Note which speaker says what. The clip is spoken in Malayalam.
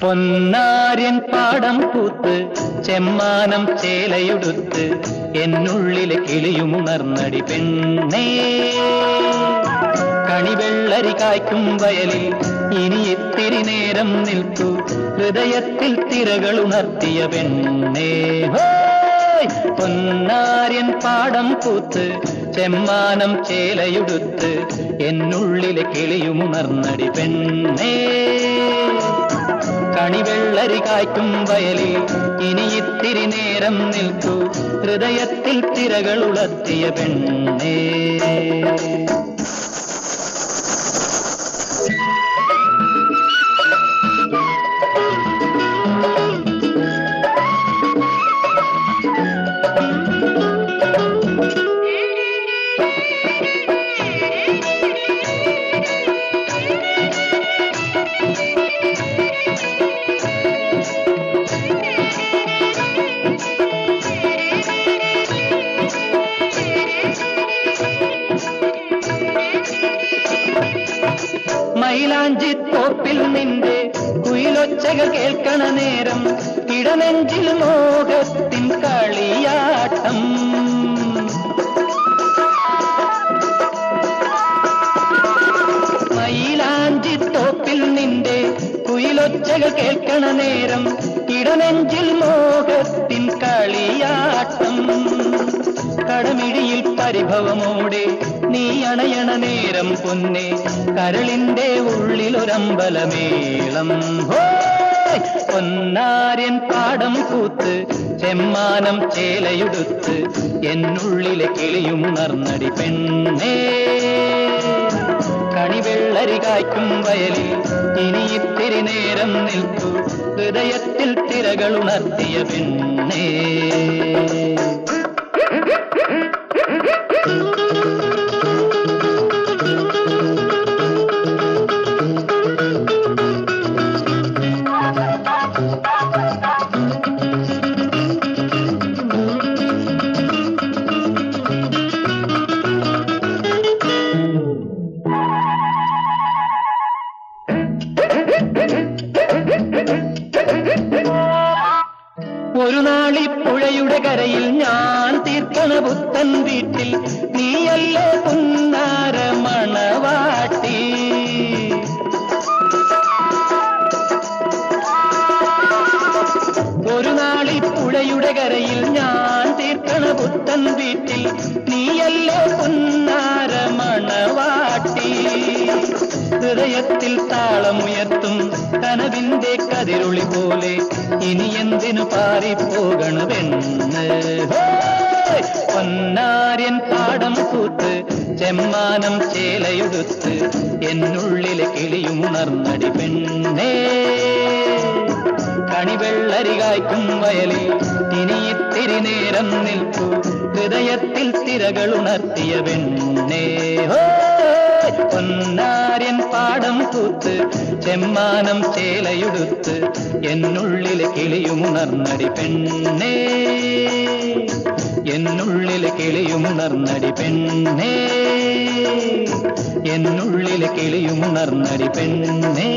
Speaker 1: പൊന്നാര്യൻ പാടം പൂത്ത് ചെമ്മാനം ചേലയുടുത്ത് എന്നുള്ളിലെ കിളിയുമുണർന്നടി പെണ്ണേ. കണിവെള്ളരി കായ്ക്കും വയലിൽ ഇനി ഇത്തിരി നേരം നിൽക്കൂ. ഹൃദയത്തിൽ തിരകൾ ഉണർത്തിയ പെണ്ണേ! പൊന്നാര്യൻ പാടം പൂത്ത് ചെമ്മാനം ചേലയുടുത്ത് എന്നുള്ളിലെ കിളിയുമുണർന്നടി പെണ്ണേ. കണിവെള്ളരി കായ്ക്കും വയലിൽ ഇനി ഇത്തിരി നേരം നിൽക്കൂ. ഹൃദയത്തിൽ തിരകൾ ഉളർത്തിയ പെണ്ണേ. മൈലാഞ്ചി തോപ്പിൽ നിന്റെ കുയിലൊച്ചകൾ കേൾക്കണ നേരം ഇടനെഞ്ചിൽ മോഹത്തിൻ കളിയാട്ടം. മൈലാഞ്ചി തോപ്പിൽ നിന്റെ കുയിലൊച്ചകൾ കേൾക്കണ നേരം ഇടനെഞ്ചിൽ മോഹത്തിൻ കളിയാട്ടം. കടമിടിയിൽ പരിഭവമോടെ നീ അണയണ നേരം പൊന്നെ കരളിന്റെ ഉള്ളിലൊരമ്പലമേളം! പൊന്നാര്യൻ പാടം കൂത്ത് ചെമ്മാനം ചേലയുടുത്ത് എന്നുള്ളിലെ കിളിയും നർന്നടി പെണ്ണേ കണിവെള്ളരി കായ്ക്കും വയലിൽ ഇനി ഇത്തിരി നേരം നിൽക്കൂ ഹൃദയത്തിൽ തിരകൾ ഉണർത്തിയ പെണ്ണേ ഒരു നാളി പുഴയുടെ കരയിൽ ഞാൻ തീർക്കണ പുത്തൻ വീട്ടിൽ നീയല്ലേ പുന്നാര മണവാട്ടി. ഒരു നാളി പുഴയുടെ കരയിൽ ഞാൻ തീർക്കണ പുത്തൻ വീട്ടിൽ നീയല്ലേ പുന്നാര പാറിപ്പോകണമെന്ന്. പൊന്നാര്യൻ പാടം കൂത്ത് ചെമ്മാനം ചേലയുടുത്ത് എന്നുള്ളിലെ കിളിയുണർന്നടി പെണ്ണേ. കണിവെള്ളരി കായ്ക്കും വയലിൽ ഇനിയിത്തിരി നേരം നിൽക്കൂ ഹൃദയത്തിൽ തിരകളുണർത്തിയ പെണ്ണേ. ഹോയ്! പൊന്നാര്യൻ പാടം കൂത്ത് ചെമ്മാനം ചേലയുടുത്ത് എന്നുള്ളിലെ കിളിയുമുണർന്നടി പെണ്ണേ. എന്നുള്ളിലെ കിളിയുമുണർന്നടി പെണ്ണേ. എന്നുള്ളിലെ കിളിയുമുണർന്നടി പെണ്ണേ.